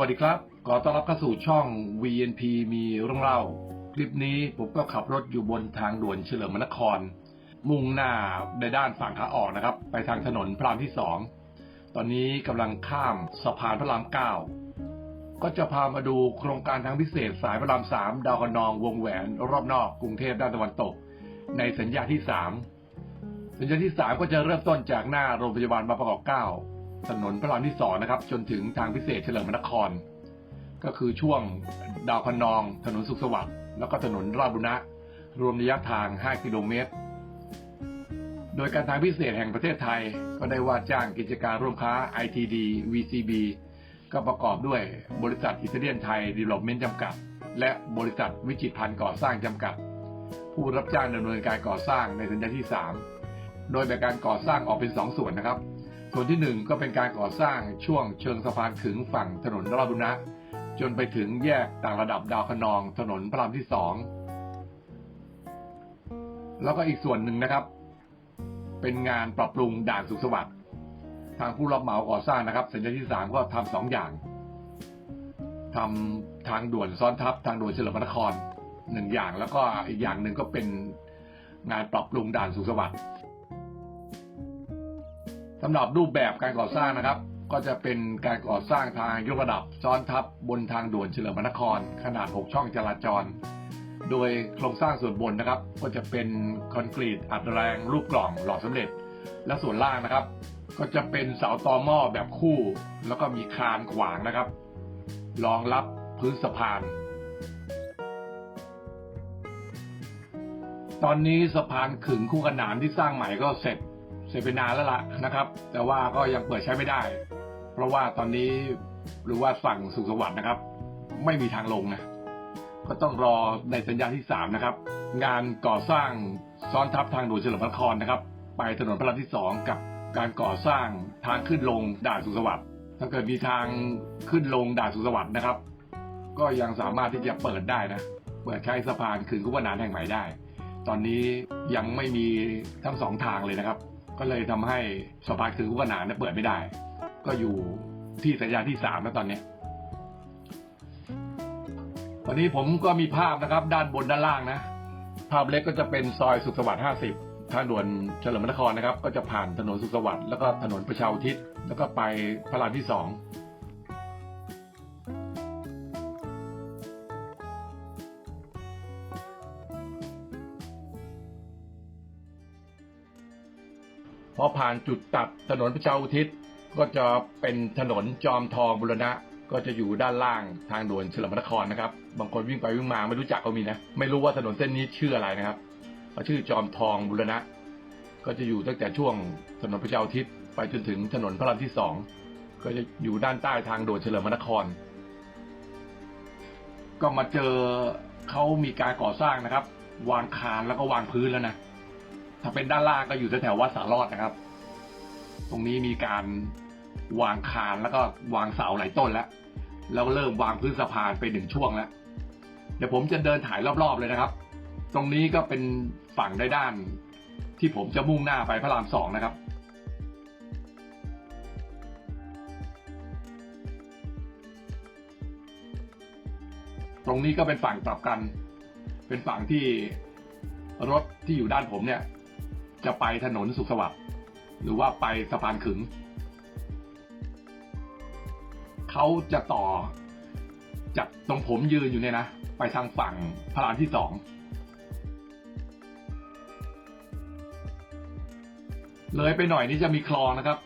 สวัสดีครับ ขอต้อนรับเข้าสู่ช่อง VNP มีเรื่องเล่า คลิปนี้ผมก็ขับรถอยู่บนทางด่วนเฉลิมนคร มุ่งหน้าในด้านฝั่งขาออกนะครับ ไปทางถนนพระรามที่สอง ตอนนี้กำลังข้ามสะพานพระรามเก้า ก็จะพามาดูโครงการทางพิเศษสายพระรามสามดาวคะนองวงแหวน รอบนอกกรุงเทพด้านตะวันตก ในสัญญาที่สามสัญญาที่สามก็จะเริ่มต้นจากหน้าโรงพยาบาลบางประกอบเก้า ถนนพระรามที่สองนะครับ จนถึงทางพิเศษเฉลิมนคร ก็คือช่วงดาวคะนอง ถนนสุขสวัสดิ์แล้วก็ถนนราบุรณะรวมระยะทาง 5 กิโลเมตร โดยการทางพิเศษแห่งประเทศไทย ก็ได้ว่าจ้างกิจการร่วมค้า ITD VCB ก็ประกอบด้วยบริษัทอิตาเลียนไทยดีเวล็อปเมนต์จำกัด และบริษัทวิจิตรพันธ์ก่อสร้างจำกัด ผู้รับจ้างดำเนินการก่อสร้างในสัญญาที่ 3 โดยแบ่งการก่อสร้างออกเป็น 2 ส่วนนะครับ ส่วนที่ 1 ก็เป็นการก่อสร้างช่วงเชิงสะพานขึงฝั่งถนนราชบุรณะจนไปถึงแยกต่างระดับดาวคนองถนนพระรามที่สองแล้วก็อีกส่วนหนึ่งนะครับ เป็นงานปรับปรุงด่านสุขสวัสดิ์ทางผู้รับเหมาก่อสร้างนะครับ สัญญาที่สามก็ทำสองอย่างทำทางด่วนซ้อนทับทางด่วนเฉลิมพระนครหนึ่งอย่าง แล้วก็อีกอย่างหนึ่งก็เป็นงานปรับปรุงด่านสุขสวัสดิ์ สำหรับรูปแบบการก่อสร้างนะครับ ก็จะเป็นการก่อสร้างทางยกระดับซ้อนทับบนทางด่วนเฉลิมพระนคร ขนาด 6 ช่องจราจร โดยโครงสร้างส่วนบนนะครับ ก็จะเป็นคอนกรีตอัดแรงรูปกล่องหล่อสำเร็จ และส่วนล่างนะครับ ก็จะเป็นเสาตอหม้อแบบคู่ แล้วก็มีคานขวางนะครับรองรับพื้นสะพาน ตอนนี้สะพานขึงคู่ขนานที่สร้างใหม่ก็เสร็จ เสร็จไปนานแล้วล่ะนะครับ แต่ว่าก็ยังเปิดใช้ไม่ได้ เพราะว่าตอนนี้หรือว่าฝั่งสุขสวัสดิ์นะครับ ไม่มีทางลงนะก็ต้องรอในสัญญาที่สามนะครับ งานก่อสร้างซ้อนทับทางด่วนเฉลิมนครนะครับ ไปถนนพระรามที่สองกับการก่อสร้างทางขึ้นลงด่านสุขสวัสดิ์ถ้าเกิดมีทางขึ้นลงด่านสุขสวัสดิ์นะครับ ก็ยังสามารถที่จะเปิดได้นะเปิดใช้สะพานขึงคู่ขนานแห่งใหม่ได้ ตอนนี้ยังไม่มีทั้งสองทางเลยนะครับ ก็เลยทำให้สภาคือคู่ขนานเนี่ยเปิดไม่ได้ ก็อยู่ที่สัญญาที่สามแล้วตอนนี้ตอนนี้ผมก็มีภาพนะครับ ด้านบนด้านล่างนะ ภาพเล็กก็จะเป็นซอยสุขสวัสดิ์50ทางด่วนเฉลิมนครนะครับ ก็จะผ่านถนนสุขสวัสดิ์แล้วก็ถนนประชาอุทิศแล้วก็ไปพระรามที่สอง พอผ่านจุดตัดถนนประชาอุทิศ ก็จะเป็นถนนจอมทองบุรณะ ก็จะอยู่ด้านล่างทางด่วนเฉลิมพระนครนะครับ บางคนวิ่งไปวิ่งมาไม่รู้จักก็มีนะ ไม่รู้ว่าถนนเส้นนี้ชื่ออะไรนะครับเขาชื่อจอมทองบุรณะ ก็จะอยู่ตั้งแต่ช่วงถนนประชาอุทิศไปจนถึงถนนพระรามที่สองก็จะอยู่ด้านใต้ทางด่วนเฉลิมพระนคร ก็มาเจอเขามีการก่อสร้างนะครับ วางคานแล้วก็วางพื้นแล้วนะ ถ้าเป็นด้านล่างก็อยู่แถวๆวัดสารอดนะครับ ตรงนี้มีการวางคานแล้วก็วางเสาหลายต้นแล้ว แล้วเริ่มวางพื้นสะพานไปหนึ่งช่วงแล้ว เดี๋ยวผมจะเดินถ่ายรอบๆเลยนะครับ ตรงนี้ก็เป็นฝั่งได้ด้าน ที่ผมจะมุ่งหน้าไปพระรามสองนะครับตรงนี้ก็เป็นฝั่งกลับกัน เป็นฝั่งที่รถที่อยู่ด้านผมเนี่ย จะไปถนนสุขสวัสดิ์หรือว่าไปสะพานขึง เขาจะต่อจากตรงผมยืนอยู่เนี่ยนะ ไปทางฝั่งพระรามที่สองเลยไปหน่อยนี่จะมีคลองนะครับ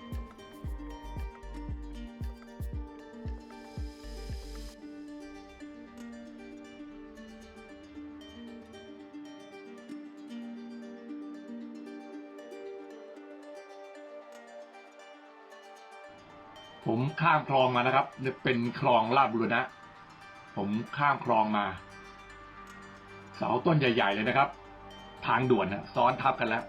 ผมข้ามคลองมานะครับเนี่ยเป็นคลองลาดบุรณะ ผมข้ามคลองมา เสาต้นใหญ่ ๆ เลยนะครับ ทางด่วนนะซ้อนทับกันแล้ว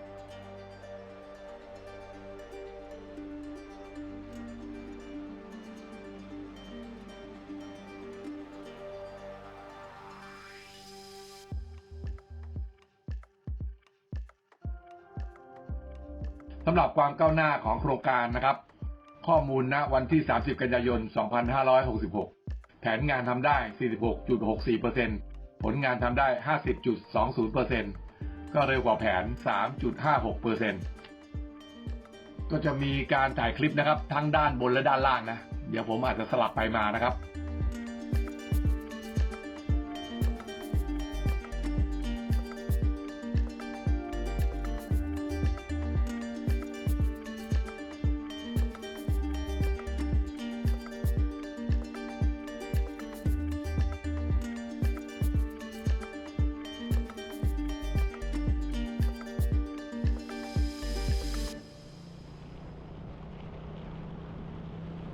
สำหรับความก้าวหน้าของโครงการนะครับ ข้อมูลณวันที่ 30 กันยายน 2566 แผนงานทำได้ 46.64%ผลงานทำได้ 50.20%ก็เร็วกว่าแผน 3.56%ก็จะมีการถ่ายคลิปนะครับ ทั้งด้านบนและด้านล่างนะ เดี๋ยวผมอาจจะสลับไปมานะครับ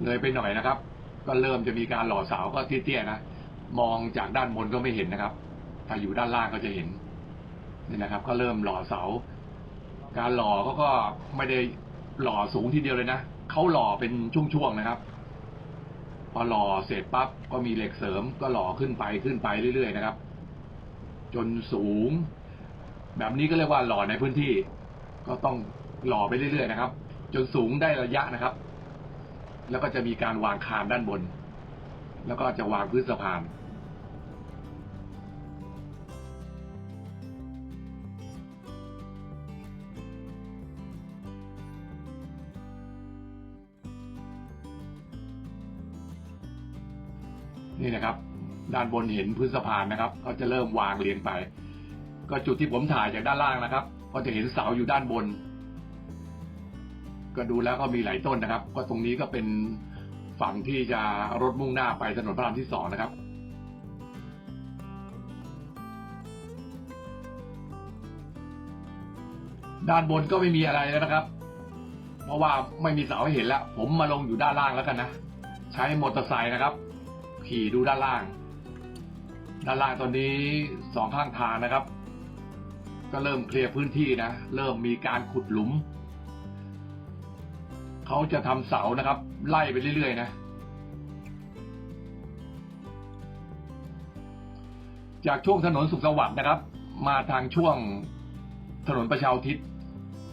เลยไปหน่อยนะครับ ก็เริ่มจะมีการหล่อเสาก็เตี้ยๆนะมองจากด้านบนก็ไม่เห็นนะครับ ถ้าอยู่ด้านล่างก็จะเห็นนี่นะครับ ก็เริ่มหล่อเสา การหล่อเขาก็ไม่ได้หล่อสูงทีเดียวเลยนะเขาหล่อเป็นช่วงๆนะครับ พอหล่อเสร็จปั๊บก็มีเหล็กเสริมก็หล่อขึ้นไปขึ้นไปเรื่อยๆนะครับ จนสูง แบบนี้ก็เรียกว่าหล่อในพื้นที่ ก็ต้องหล่อไปเรื่อยๆนะครับ จนสูงได้ระยะนะครับ แล้วก็จะมีการวางคานด้านบน แล้วก็จะวางพื้นสะพานนี่นะครับ ด้านบนเห็นพื้นสะพานนะครับเขาจะเริ่มวางเรียงไป ก็จุดที่ผมถ่ายจากด้านล่างนะครับ ก็จะเห็นเสาอยู่ด้านบน ก็ดูแล้วก็มีหลายต้นนะครับ ก็ตรงนี้ก็เป็นฝั่งที่จะรถมุ่งหน้าไปถนนพระรามที่สองนะครับด้านบนก็ไม่มีอะไรแล้วนะครับ เพราะว่าไม่มีเสาให้เห็นแล้ว ผมมาลงอยู่ด้านล่างแล้วกันนะ ใช้มอเตอร์ไซค์นะครับ ขี่ดูด้านล่าง ด้านล่างตอนนี้สองข้างทางนะครับ ก็เริ่มเคลียร์พื้นที่นะ เริ่มมีการขุดหลุม เขาจะทำเสานะครับ ไล่ไปเรื่อยๆนะจากช่วงถนนสุขสวัสดิ์นะครับ มาทางช่วงถนนประชาอุทิศ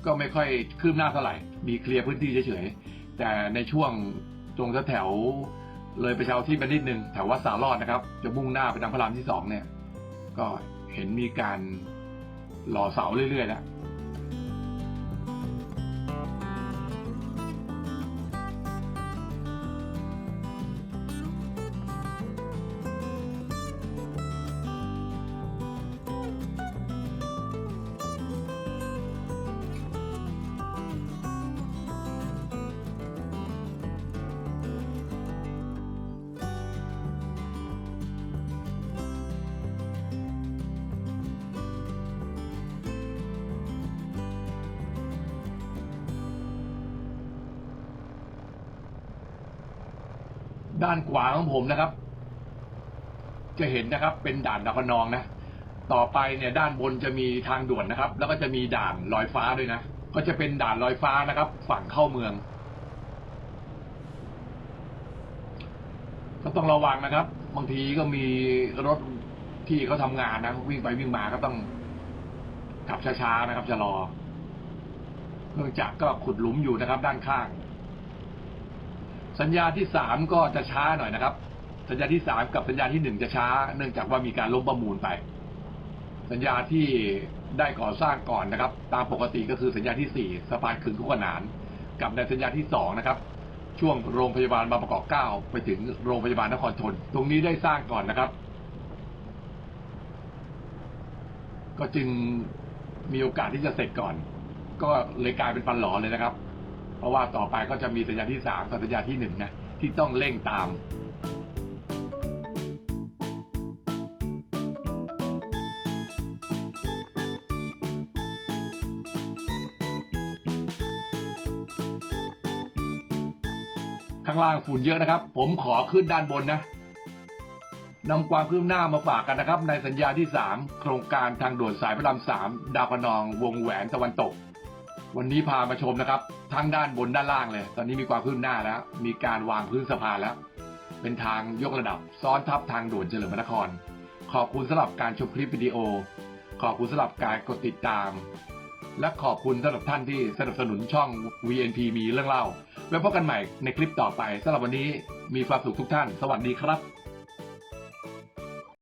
ก็ไม่ค่อยคืบหน้าเท่าไหร่ มีเคลียร์พื้นที่เฉยๆแต่ในช่วงตรงแถวเลยประชาอุทิศไปนิดนึงแถววัดสารอดนะครับ จะมุ่งหน้าไปทางพระรามที่สองเนี่ย ก็เห็นมีการหล่อเสาเรื่อยๆแล้ว ด้านขวาของผมนะครับ จะเห็นนะครับ เป็นด่านดาวคะนองนะต่อไปเนี่ย ด้านบนจะมีทางด่วนนะครับ แล้วก็จะมีด่านลอยฟ้าด้วยนะก็จะเป็นด่านลอยฟ้านะครับ ฝั่งเข้าเมือง ก็ต้องระวังนะครับ บางทีก็มีรถที่เขาทำงานนะวิ่งไปวิ่งมาก็ต้องขับช้าๆนะครับจะรอเนื่องจากก็ขุดหลุมอยู่นะครับ ด้านข้าง สัญญาที่สามก็จะช้าหน่อยนะครับ สัญญาที่สามกับสัญญาที่หนึ่งจะช้า เนื่องจากว่ามีการล้มประมูลไป สัญญาที่ได้ก่อสร้างก่อนนะครับ ตามปกติก็คือสัญญาที่สี่สะพานขึงคู่ขนาน กับในสัญญาที่สองนะครับช่วงโรงพยาบาลบางประกอบเก้าไปถึงโรงพยาบาลนครทนตรงนี้ได้สร้างก่อนนะครับ ก็จึงมีโอกาสที่จะเสร็จก่อน ก็เลยกลายเป็นฟันหลอเลยนะครับ เพราะว่าต่อไปก็จะมีสัญญาที่สามกับสัญญาที่หนึ่งนะที่ต้องเร่งตามข้างล่างฝุ่นเยอะนะครับ ผมขอขึ้นด้านบนนะนำความคืบหน้ามาฝากกันนะครับ ในสัญญาที่สามโครงการทางด่วนสายพระรามสามดาวพนอง วงแหวนตะวันตก วันนี้พามาชมนะครับ ทั้งด้านบนด้านล่างเลย ตอนนี้มีความคืบหน้าแล้ว มีการวางพื้นสะพานแล้ว เป็นทางยกระดับ ซ้อนทับทางด่วนเฉลิมพระนคร ขอบคุณสำหรับการชมคลิปวิดีโอ ขอบคุณสำหรับการกดติดตาม และขอบคุณสำหรับท่านที่สนับสนุนช่อง VNP มีเรื่องเล่าไว้พบกันใหม่ในคลิปต่อไปสำหรับวันนี้มีความสุขทุกท่าน สวัสดีครับ